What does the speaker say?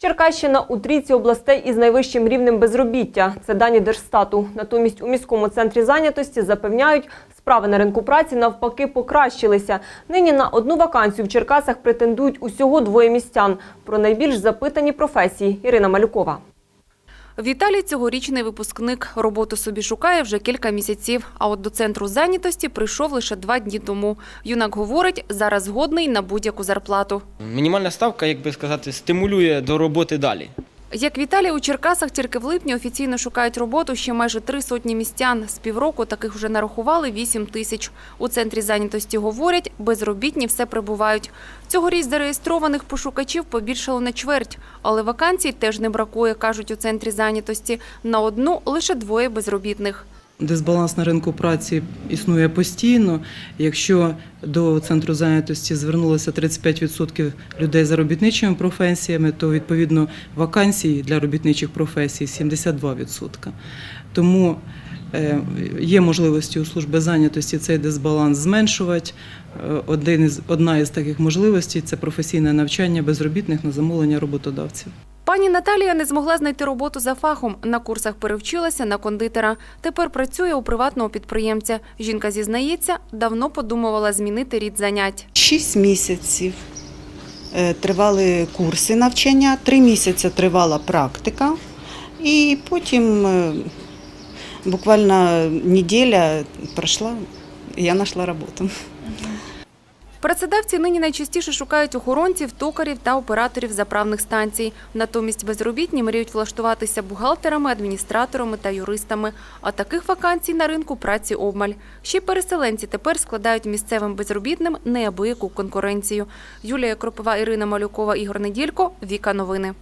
Черкащина у трійці областей із найвищим рівнем безробіття. Це дані Держстату. Натомість у міському центрі зайнятості запевняють, справи на ринку праці навпаки покращилися. Нині на одну вакансію в Черкасах претендують усього двоє містян. Про найбільш запитані професії Ірина Малюкова. Віталій цьогорічний випускник. Роботу собі шукає вже кілька місяців. А от до центру зайнятості прийшов лише два дні тому. Юнак говорить, зараз згодний на будь-яку зарплату. Мінімальна ставка, як би сказати, стимулює до роботи далі. Як Віталій у Черкасах тільки в липні офіційно шукають роботу ще майже три сотні містян. З півроку таких вже нарахували 8 тисяч. У центрі зайнятості говорять, безробітні все прибувають. Цьогоріч зареєстрованих пошукачів побільшало на чверть, але вакансій теж не бракує, кажуть у центрі зайнятості. На одну лише двоє безробітних. Дисбаланс на ринку праці існує постійно. Якщо до центру зайнятості звернулося 35% людей за робітничими професіями, то відповідно вакансій для робітничих професій 72%. Тому е, є можливості у служби зайнятості цей дисбаланс зменшувати. Е, Один із, одна із таких можливостей це професійне навчання безробітних на замовлення роботодавців. Пані Наталія не змогла знайти роботу за фахом. На курсах перевчилася на кондитера. Тепер працює у приватного підприємця. Жінка зізнається, давно подумувала змінити рід занять. Шість місяців е, тривали курси навчання, три місяці тривала практика, і потім е, буквально неділя пройшла, і я знайшла роботу. Працедавці нині найчастіше шукають охоронців, токарів та операторів заправних станцій. Натомість безробітні мріють влаштуватися бухгалтерами, адміністраторами та юристами. А таких вакансій на ринку праці обмаль. Ще переселенці тепер складають місцевим безробітним неабияку конкуренцію. Юлія Кропова, Ірина Малюкова, Ігор Неділько. Віка Новини.